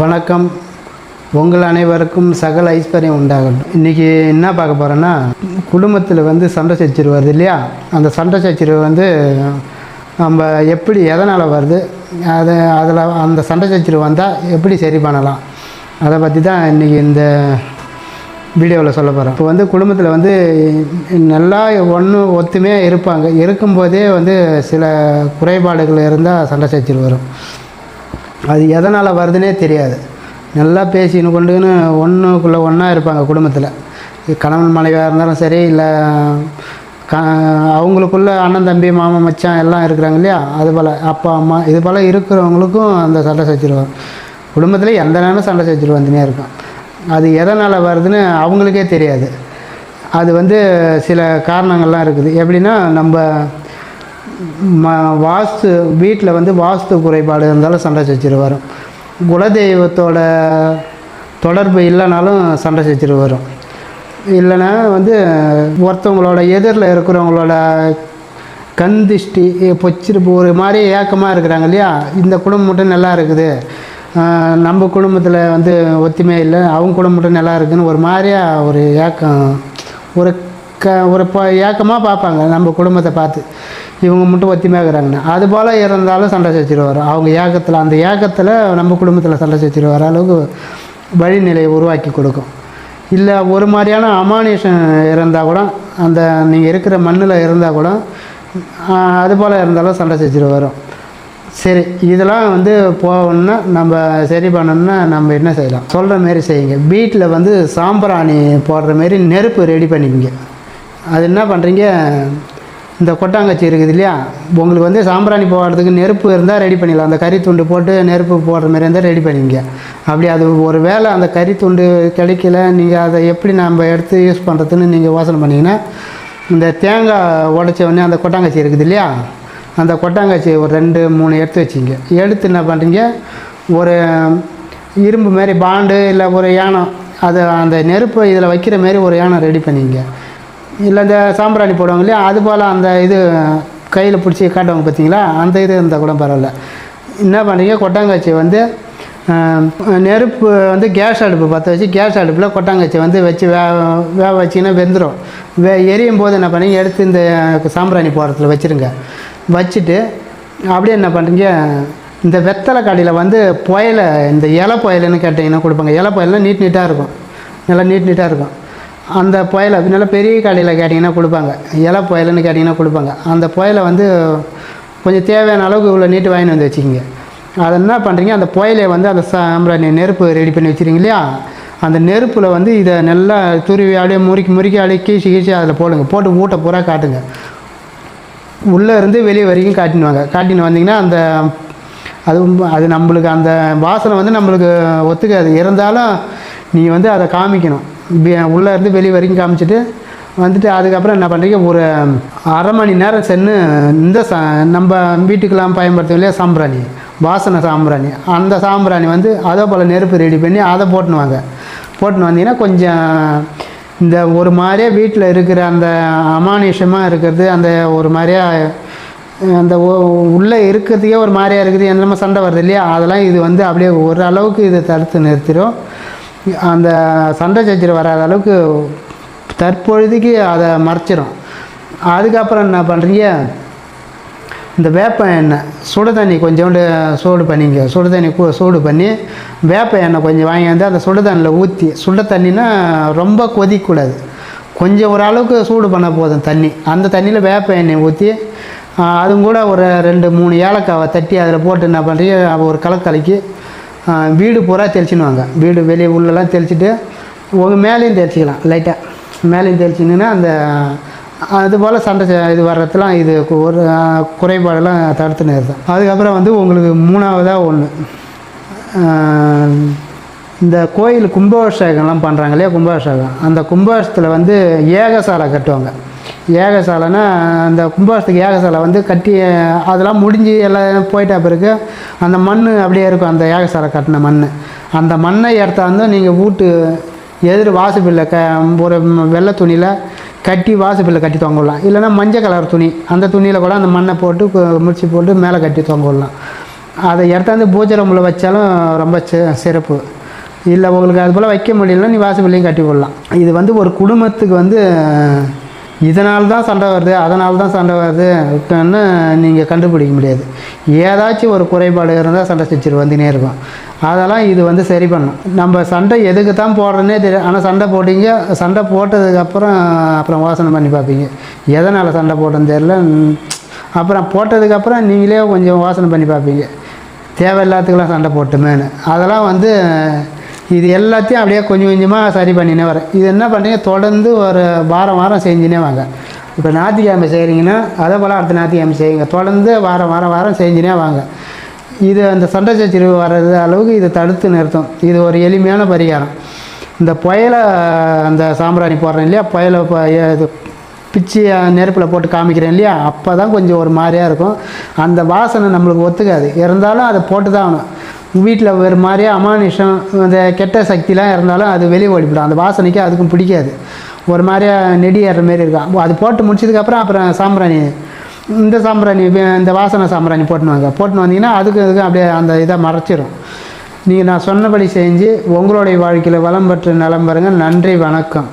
வணக்கம். உங்கள் அனைவருக்கும் சகல ஐஸ்வர்யம் உண்டாகட்டும். இன்றைக்கி என்ன பார்க்க போகிறோன்னா குடும்பத்தில் வந்து சண்டை சச்சரவு வருது இல்லையா? அந்த சண்டை சச்சரவு வந்து நம்ம எப்படி எதனால் வருது? அது அதில் அந்த சண்டை சச்சரவு வந்தால் எப்படி சரி பண்ணலாம்? அதை பற்றி தான் இன்றைக்கி இந்த வீடியோவில் சொல்ல போகிறேன் இப்போ வந்து குடும்பத்தில் வந்து நல்லா ஒன்று ஒத்துமையாக இருப்பாங்க. இருக்கும்போதே வந்து சில குறைபாடுகள் இருந்தால் சண்டை சச்சரவு வரும். அது எதனால் வருதுன்னே தெரியாது. நல்லா பேசின்னு கொண்டுன்னு ஒன்றுக்குள்ளே ஒன்றா இருப்பாங்க குடும்பத்தில். கணவன் மனைவியாக இருந்தாலும் சரி இல்லை க அவங்களுக்குள்ள அண்ணன் தம்பி மாமன் மச்சான் எல்லாம் இருக்கிறாங்க இல்லையா? அது போல் அப்பா அம்மா இது போல் இருக்கிறவங்களுக்கும் அந்த சண்டை சச்சரவு. குடும்பத்தில் எந்த நேரம் சண்டை சச்சரவு வந்துனே இருக்கும். அது எதனால் வருதுன்னு அவங்களுக்கே தெரியாது. அது வந்து சில காரணங்கள்லாம் இருக்குது. எப்படின்னா நம்ம வாஸ்து வீட்டில் வந்து வாஸ்து குறைபாடு இருந்தாலும் சண்டை சச்சரவு வரும் குலதெய்வத்தோட தொடர்பு இல்லைனாலும் சண்டை சச்சரவு வரும் இல்லைன்னா வந்து ஒருத்தவங்களோட எதிரில் இருக்கிறவங்களோட கண் திஷ்டி பொச்சிருப்பு ஒரு மாதிரி ஏக்கமாக இருக்கிறாங்க இல்லையா? இந்த குடும்பம் மட்டும் நல்லா இருக்குது. நம்ம குடும்பத்தில் வந்து ஒத்துமே இல்லை. அவங்க குடும்பம் மட்டும் நல்லா இருக்குதுன்னு ஒரு மாதிரியா ஒரு ஏக்கம் ஒரு க ஒரு ப ஏக்கமாக பார்ப்பாங்க நம்ம குடும்பத்தை பார்த்து. இவங்க மட்டும் ஒத்துமையாக அது போல் இருந்தாலும் சண்டை சச்சரவு வரும். அவங்க ஏக்கத்தில் அந்த ஏக்கத்தில் நம்ம குடும்பத்தில் சண்டை சச்சரவு வர அளவுக்கு வழிநிலையை உருவாக்கி கொடுக்கும். இல்லை ஒரு மாதிரியான அமானுஷம் இருந்தால் கூட அந்த நீங்கள் இருக்கிற மண்ணில் இருந்தால் கூட அது போல் இருந்தாலும் சண்டை சச்சரவு வரும். சரி இதெல்லாம் வந்து போகணுன்னா நம்ம சரி பண்ணணும்னா நம்ம என்ன செய்யலாம்? சொல்கிற மாரி செய்யுங்க. வீட்டில் வந்து சாம்பிராணி போடுற மாரி நெருப்பு ரெடி பண்ணிக்கங்க. அது என்ன பண்ணுறீங்க இந்த கொட்டாங்கச்சி இருக்குது இல்லையா? உங்களுக்கு வந்து சாம்பிராணி போடுறதுக்கு நெருப்பு இருந்தால் ரெடி பண்ணிடலாம். அந்த கறி துண்டு போட்டு நெருப்பு போடுற மாதிரி இருந்தால் ரெடி பண்ணிங்க அப்படி அது ஒரு வேளை அந்த கறி துண்டு கிடைக்கல நீங்கள் அதை எப்படி நம்ம எடுத்து யூஸ் பண்ணுறதுன்னு நீங்கள் யோசனை பண்ணிங்கன்னா இந்த தேங்காய் உடச்ச உடனே அந்த கொட்டாங்கச்சி இருக்குது இல்லையா? அந்த கொட்டாங்கச்சி ஒரு ரெண்டு மூணு எடுத்து வச்சிங்க. எடுத்து என்ன பண்ணுறீங்க ஒரு இரும்பு மாரி பாண்டு இல்லை ஒரு யானம் அதை அந்த நெருப்பை இதில் வைக்கிற மாரி ஒரு யானம் ரெடி பண்ணிங்க இல்லை இந்த சாம்பிராணி போடுவாங்க இல்லையா? அது போல் அந்த இது கையில் பிடிச்சி காட்டுவாங்க பார்த்தீங்களா? அந்த இது இருந்தால் கூட பரவாயில்ல. என்ன பண்ணுறீங்க கொட்டாங்காய்ச்சி வந்து நெருப்பு வந்து கேஸ் அடுப்பு பற்ற வச்சு கேஸ் அடுப்பில் கொட்டாங்கச்சி வந்து வச்சு வே வேக வச்சிங்கன்னா வெந்துடும் வே எரியும் போது என்ன பண்ணுங்க எடுத்து இந்த சாம்பிராணி போடுறதுல வச்சுருங்க. வச்சுட்டு அப்படியே என்ன பண்ணுறீங்க? இந்த வெத்தலை கடையில் வந்து புயலை இந்த இலை புயலுன்னு கேட்டிங்கன்னா கொடுப்பாங்க. இலை புயல்லாம் நீட் நீட்டாக இருக்கும். நல்லா நீட் நீட்டாக இருக்கும். அந்த புயலை நல்லா பெரிய கடையில் கேட்டிங்கன்னா கொடுப்பாங்க. இலை புயலுன்னு கேட்டிங்கன்னா கொடுப்பாங்க. அந்த புயலை வந்து கொஞ்சம் தேவையான அளவுக்கு இவ்வளோ நீட்டு வாங்கிட்டு வந்து வச்சுக்கிங்க. அதை என்ன பண்ணுறீங்க அந்த புயலை வந்து அந்த சாம்பிராணி நெருப்பு ரெடி பண்ணி வச்சுருங்க இல்லையா? அந்த நெருப்பில் வந்து இதை நல்லா துருவி அப்படியே முறுக்கி முறுக்கி அப்படியே கீசி அதில் போடுங்க. போட்டு ஊட்ட பூரா காட்டுங்க. உள்ளே இருந்து வெளியே வரைக்கும் காட்டின்னு வாங்க. காட்டின்னு வந்தீங்கன்னா அந்த அது அது நம்மளுக்கு அந்த வாசனை வந்து நம்மளுக்கு ஒத்துக்காது. இருந்தாலும் நீங்கள் வந்து அதை காமிக்கணும். உள்ளே இருந்து வெளியே வரைக்கும் காமிச்சிட்டு வந்துட்டு அதுக்கப்புறம் என்ன பண்ணுறீங்க ஒரு அரை மணி நேரம் சென்று இந்த ச நம்ம வீட்டுக்கெல்லாம் பயன்படுத்தும் இல்லையா? சாம்பிராணி வாசனை சாம்பிராணி. அந்த சாம்பிராணி வந்து அதை போல் நெருப்பு ரெடி பண்ணி அதை போட்டுன்னு வாங்க. போட்டுன்னு வந்தீங்கன்னா கொஞ்சம் இந்த ஒரு மாதிரியே வீட்டில் இருக்கிற அந்த அமானுஷமாக இருக்கிறது அந்த ஒரு மாதிரியா அந்த உள்ளே இருக்கிறதுக்கே ஒரு மாதிரியா இருக்குது. என்னமோ சண்டை வருது இல்லையா? அதெல்லாம் இது வந்து அப்படியே ஒரு அளவுக்கு தடுத்து நிறுத்திடும் அந்த சண்டை சச்சரவு வராத அளவுக்கு தற்பொழுதுக்கு அதை மறைச்சிடும் அதுக்கப்புறம் என்ன பண்ணுறீங்க இந்த வேப்ப எண்ணெய் சுடு தண்ணி கொஞ்சோண்டு சூடு பண்ணிங்க. சுடு தண்ணி சூடு பண்ணி வேப்ப எண்ணெய் கொஞ்சம் வாங்கி வந்து அந்த சுடு தண்ணியில் ஊற்றி சுட தண்ணினா ரொம்ப கொதிக்கக்கூடாது கொஞ்சம் ஒரு அளவுக்கு சூடு பண்ண போதும் தண்ணி. அந்த தண்ணியில் வேப்ப எண்ணெய் ஊற்றி அதுவும் கூட ஒரு ரெண்டு மூணு ஏலக்காவை தட்டி அதில் போட்டு என்ன பண்ணுறீங்க ஒரு கலக்கு வீடு பூரா தெளிச்சுன்னு வாங்க வீடு வெளியே உள்ளெல்லாம் தெளிச்சிட்டு உங்கள் மேலேயும் தெளிச்சிக்கலாம் லைட்டாக மேலேயும் தெளிச்சிங்கன்னா அந்த அதுபோல் சண்டை ச- இது வர்றதுலாம் இது ஒரு குறைபாடெல்லாம் தடுத்து நிறுத்தும் அதுக்கப்புறம் வந்து உங்களுக்கு மூணாவதாக ஒன்று இந்த கோயில் கும்பாபிஷேகம்லாம் பண்ணுறாங்க இல்லையா கும்பாபிஷேகம். அந்த கும்பாபிஷத்தில் வந்து ஏகசாலை கட்டுவாங்க. ஏகசாலைன்னா அந்த கும்பாபிஷத்துக்கு ஏகசாலை வந்து கட்டி அதெல்லாம் முடிஞ்சு எல்லாம் போயிட்ட பிறகு அந்த மண் அப்படியே இருக்கும் அந்த ஏகசாலை கட்டின மண் அந்த மண்ணை எடுத்தாந்து நீங்கள் வீட்டு எதிர் வாசப்பில்லை க ஒரு வெள்ளை துணியில் கட்டி வாசப்பில்லை கட்டி தொங்கலாம். இல்லைன்னா மஞ்சள் கலர் துணி அந்த துணியில் கூட அந்த மண்ணை போட்டு முடிச்சு போட்டு மேலே கட்டி தொங்கலாம். அதை எடுத்தாந்து பூஜை ரூமில் வச்சாலும் ரொம்ப சிறப்பு. இல்லை உங்களுக்கு அது போல் வைக்க முடியலன்னா நீ வாசப்பள்ளியும் கட்டி போடலாம் இது வந்து ஒரு குடும்பத்துக்கு வந்து இதனால தான் சண்டை வருது அதனால தான் சண்டை வருதுன்னு நீங்கள் கண்டுபிடிக்க முடியாது. ஏதாச்சும் ஒரு குறைபாடு இருந்தால் சண்டை சச்சிரு வந்துனே இருக்கும். அதெல்லாம் இது வந்து சரி பண்ணும். நம்ம சண்டை எதுக்கு தான் போடுறேன்னே தெரியும் ஆனால் சண்டை போட்டீங்க சண்டை போட்டதுக்கப்புறம் அப்புறம் யோசனை பண்ணி பார்ப்பீங்க. எதனால் சண்டை போட்டேன்னு தெரில அப்புறம் போட்டதுக்கப்புறம் நீங்களே கொஞ்சம் யோசனை பண்ணி பார்ப்பீங்க. தேவையில்லாத்துக்கெல்லாம் சண்டை போட்டுமேனு அதெல்லாம் வந்து இது எல்லாத்தையும் அப்படியே கொஞ்சம் கொஞ்சமாக சரி பண்ணினே வரேன். இது என்ன பண்ணுறீங்க தொடர்ந்து ஒரு வாரம் வாரம் செஞ்சுனே வாங்க. இப்போ ஞாயிற்றுக்கிழமை செய்கிறீங்கன்னா அதே போல் அடுத்த ஞாயிற்றுக்கிழமை செய்யுங்க. தொடர்ந்து வாரம் வாரம் வாரம் செஞ்சுனே வாங்க. இது அந்த சண்டை சச்சரிவு வர்றது அளவுக்கு இதை தடுத்து நிறுத்தும். இது ஒரு எளிமையான பரிகாரம். இந்த புயலை அந்த சாம்பிராணி போடுறேன் இல்லையா? புயலை இது பிச்சு நெருப்பில் போட்டு காமிக்கிறேன் இல்லையா? அப்போ தான் கொஞ்சம் ஒரு மாதிரியாக இருக்கும். அந்த வாசனை நம்மளுக்கு ஒத்துக்காது. இருந்தாலும் அதை போட்டு தான் ஆகணும். வீட்டில் ஒரு மாதிரியா அமானுஷம் அந்த கெட்ட சக்திலாம் இருந்தாலும் அது வெளியே ஓடிவிடும் அந்த வாசனைக்கு அதுக்கும் பிடிக்காது. ஒரு மாதிரியா நெடி ஏறுற மாரி இருக்கும் அது போட்டு முடிச்சதுக்கப்புறம் அப்புறம் சாம்பிராணி இந்த சாம்பிராணி இந்த வாசனை சாம்பிராணி போட்டுன்னு வாங்க. போட்டுன்னு வந்தீங்கன்னா அதுக்கு அதுக்கும் அப்படியே அந்த இதை மறைச்சிடும் நீங்கள் நான் சொன்னபடி செஞ்சு உங்களுடைய வாழ்க்கையில் வளம் பெற்று நலம் பெறுங்க நன்றி வணக்கம்.